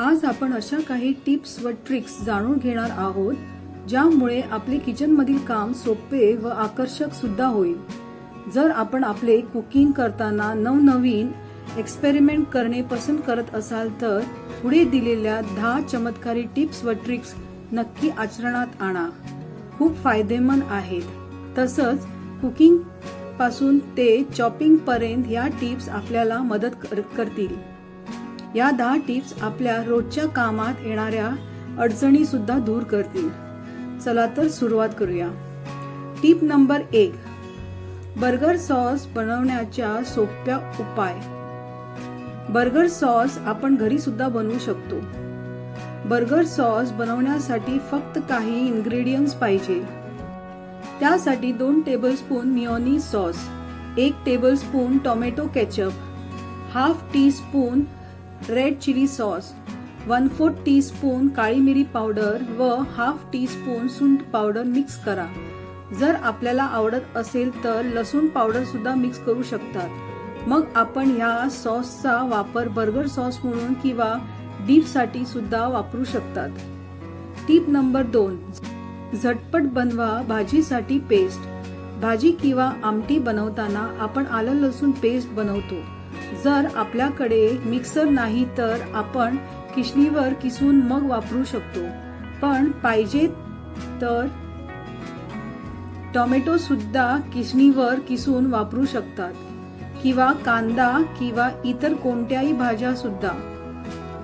आज आपण अशा काही टिप्स व ट्रिक्स जाणून घेणार आहोत ज्यामुळे आपले किचनमधील काम सोपे व आकर्षक सुद्धा होईल. जर आपण आपले कुकिंग करताना नवनवीन एक्सपेरिमेंट करणे पसंत करत असाल तर पुढे दिलेल्या दहा चमत्कारी टिप्स व ट्रिक्स नक्की आचरणात आणा. खूप फायदेमंद आहेत. तसंच कुकिंगपासून ते चॉपिंग पर्यंत या टिप्स आपल्याला मदत कर- करतील. या दहा टिप्स आपल्या रोजच्या कामात येणाऱ्या अडचणी सुद्धा दूर करतील. चला तर सुरुवात करूया. टीप नंबर एक. बर्गर सॉस बनवण्याच्या सोप्या उपाय. बर्गर सॉस आपण घरी सुद्धा बनवू शकतो. बर्गर सॉस बनवण्यासाठी फक्त काही इन्ग्रेडियंट्स पाहिजे. त्यासाठी दोन टेबलस्पून मिओनी सॉस एक tablespoon tomato ketchup half teaspoon red chilli sauce one fourth teaspoon काळी मिरी पावडर व हाफ टी स्पून सुंठ पावडर मिक्स करा. जर आपल्याला आवडत असेल तर लसूण पावडर सुद्धा मिक्स करू शकतात. मग आपण ह्या सॉसचा वापर बर्गर सॉस म्हणून किंवा डीपसाठी सुद्धा वापरू शकतात. टीप नंबर दोन झटपट बनवा भाजीसाठी पेस्ट भाजी किंवा आमटी बनवताना आपण आलं लसूण पेस्ट बनवतो. जर आपल्याकडे मिक्सर नाही तर आपण किशणीवर किसून मग वापरू शकतो. पण पाहिजे तर टोमॅटो सुद्धा किसणीवर किसून वापरू शकतात. किंवा कांदा किंवा इतर कोणत्याही भाज्या सुद्धा.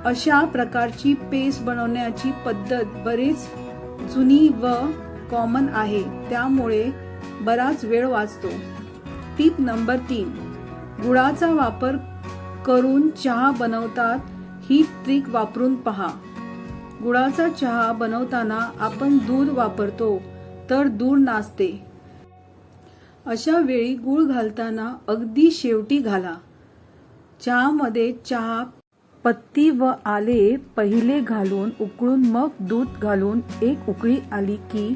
अशा प्रकारची पेस्ट बनवण्याची पद्धत बरीच जुनी व कॉमन आहे. त्यामुळे बराच वेळ वाचतो. टीप नंबर तीन. गुळाचा वापर करून चहा बनवतात ही ट्रिक वापरून पहा. गुळाचा चहा बनवताना आपण दूध वापरतो तर दूर नाचते. अशा वेळी गूळ घालताना अगदी शेवटी घाला. चहामध्ये चहा पत्ती व आले पहिले घालून उकळून मग दूध घालून एक उकळी आली की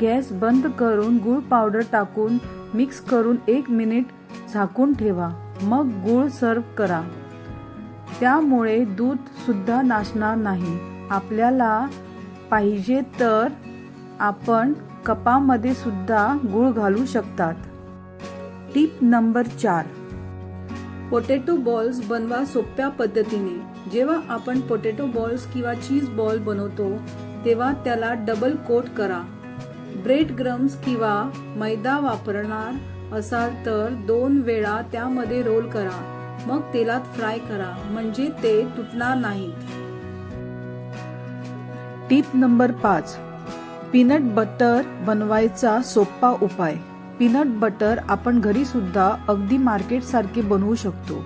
गॅस बंद करून गूळ पावडर टाकून मिक्स करून एक मिनिट झाकून ठेवा. मग गुळ सर्व करा. त्यामुळे दूध सुद्धा नाशणार नाही. आपल्याला पाहिजे तर आपण कपामध्ये सुद्धा गुळ घालू शकतात. टीप नंबर चार. पोटॅटो बॉल्स बनवा सोप्या पद्धतीने. जेव्हा आपण पोटॅटो बॉल्स किंवा चीज बॉल बनवतो तेव्हा त्याला डबल कोट करा. ब्रेड ग्रम्स किंवा मैदा वापरणार असाल तर दोन वेळा त्यामध्ये रोल करा. मग तेलात फ्राय करा. म्हणजे ते तुटणार नाही. टीप नंबर पाच. पीनट बटर बनवायचा सोपा उपाय. पीनट बटर आपण घरी सुद्धा अगदी मार्केट सारखे बनवू शकतो.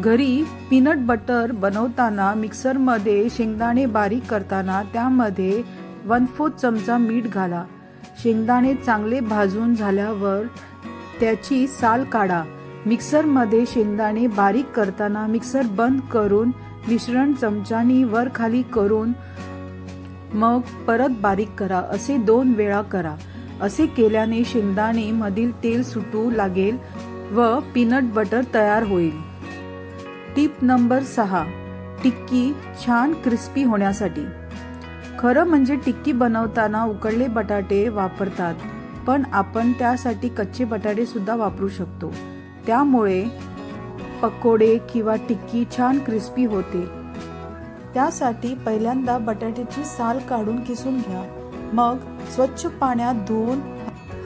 घरी पीनट बटर बनवताना मिक्सरमध्ये शेंगदाणे बारीक करताना त्यामध्ये वन फोर्थ चमचा मीठ घाला. शेंगदाणे चांगले भाजून झाल्यावर त्याची साल काढा. मिक्सरमध्ये शेंगदाणे बारीक करताना मिक्सर बंद करून मिश्रण चमच्यानी वर खाली करून मग परत बारीक करा. असे दोन वेळा करा. असे केल्याने शेंगदाणे मधील तेल सुटू लागेल व पीनट बटर तयार होईल. टीप नंबर सहा. टिक्की छान क्रिस्पी होण्यासाठी. खरं म्हणजे टिक्की बनवताना उकडले बटाटे वापरतात. पण आपण त्यासाठी कच्चे बटाटेसुद्धा वापरू शकतो. त्यामुळे पकोडे किंवा टिक्की छान क्रिस्पी होते. त्यासाठी पहिल्यांदा बटाट्याची साल काढून किसून घ्या. मग स्वच्छ पाण्यात धुवून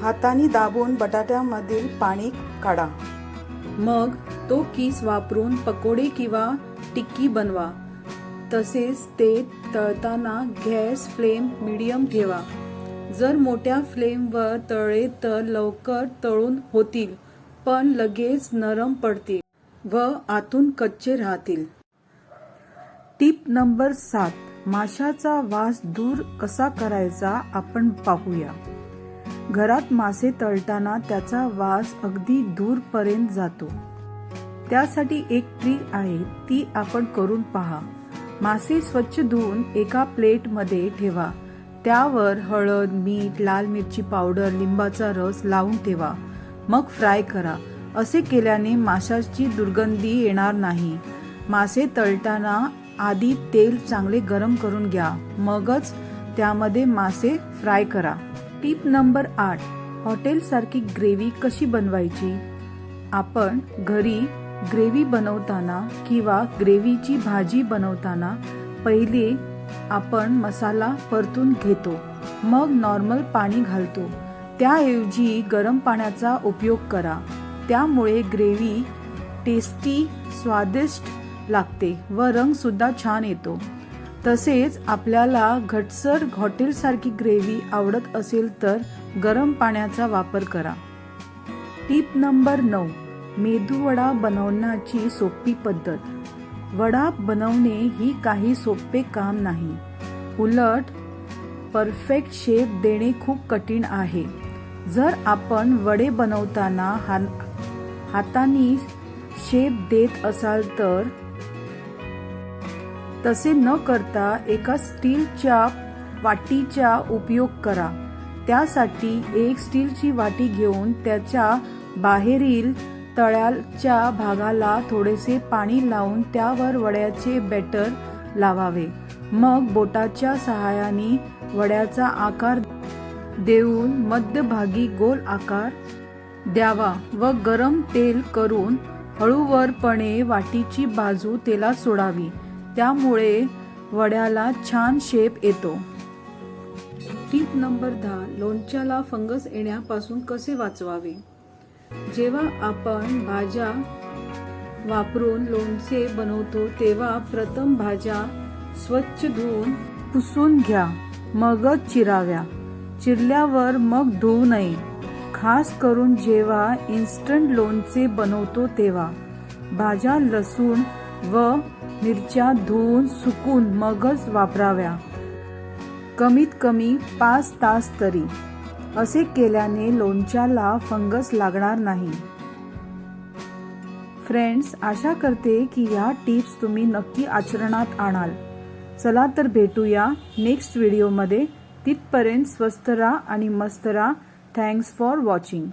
हाताने दाबून बटाट्यामधील पाणी काढा. मग तो किस वापरून पकोडे किंवा टिक्की बनवा. तसेच ते तळताना गॅस फ्लेम मीडियम ठेवा. जर मोठ्या फ्लेमवर तळले तर लवकर तळून होतील पण लगेच नरम पडतील व आतून कच्चे राहतील. टीप नंबर सात माशाचा वास दूर कसा करायचा आपण पाहूया. घरात मासे तळताना त्याचा वास अगदी दूरपर्यंत जातो. त्यासाठी एक ट्रिक आहे ती आपण करून पहा. मासे स्वच्छ धुवून एका प्लेटमध्ये ठेवा. त्यावर हळद मीठ लाल मिरची पावडर लिंबाचा रस लावून ठेवा. मग फ्राय करा. असे केल्याने माशाची दुर्गंधी येणार नाही. मासे तळताना आधी तेल चांगले गरम करून घ्या. मगच त्यामध्ये मासे फ्राय करा. टीप नंबर आठ. हॉटेलसारखी ग्रेव्ही कशी बनवायची? आपण घरी ग्रेव्ही बनवताना किंवा ग्रेव्हीची भाजी बनवताना पहिले आपण मसाला परतून घेतो मग नॉर्मल पाणी घालतो. त्याऐवजी गरम पाण्याचा उपयोग करा. त्यामुळे ग्रेव्ही टेस्टी स्वादिष्ट लागते व रंगसुद्धा छान येतो. तसेच आपल्याला घटसर हॉटेलसारखी ग्रेव्ही आवडत असेल तर गरम पाण्याचा वापर करा. टीप नंबर नऊ. मेदूवडा बनवण्याची सोपी पद्धत. वडा बनवणे ही काही सोपे काम नाही. उलट परफेक्ट शेप देणे खूप कठीण आहे. जर आपण वडे बनवताना हाताने शेप देत असाल तर तसे न करता एका स्टीलच्या वाटीचा उपयोग करा. त्यासाठी एक स्टीलची वाटी घेऊन त्याच्या बाहेरील तळ्याच्या भागाला थोडेसे पाणी लावून त्यावर वड्याचे बॅटर लावावे. मग बोटाच्या सहाय्याने वड्याचा आकार देऊन मध्यभागी गोल आकार द्यावा व गरम तेल करून हळूवरपणे वाटीची बाजू तेलात सोडावी. त्यामुळे वड्याला छान शेप येतो. टीप नंबर दहा. लोणच्याला फंगस येण्यापासून कसे वाचवावे? जेव्हा आपण भाज्या वापरून लोणचे बनवतो तेव्हा प्रथम भाज्या स्वच्छ धुवून पुसून घ्या. मगच चिराव्या. चिरल्यावर मग धुवू नये. खास करून जेव्हा इन्स्टंट लोणचे बनवतो तेव्हा. भाज्या लसूण व मिरच्या धुवून सुकून मगच वापराव्या. कमीत कमी पाच तास तरी. असे केल्याने लोणच्याला फंगस लागणार नाही. फ्रेंड्स आशा करते की या टिप्स तुम्ही नक्की आचरणात आणाल. चला तर भेटूया नेक्स्ट व्हिडिओमध्ये. तिथपर्यंत स्वस्त राहा आणि मस्त राहा. Thanks for watching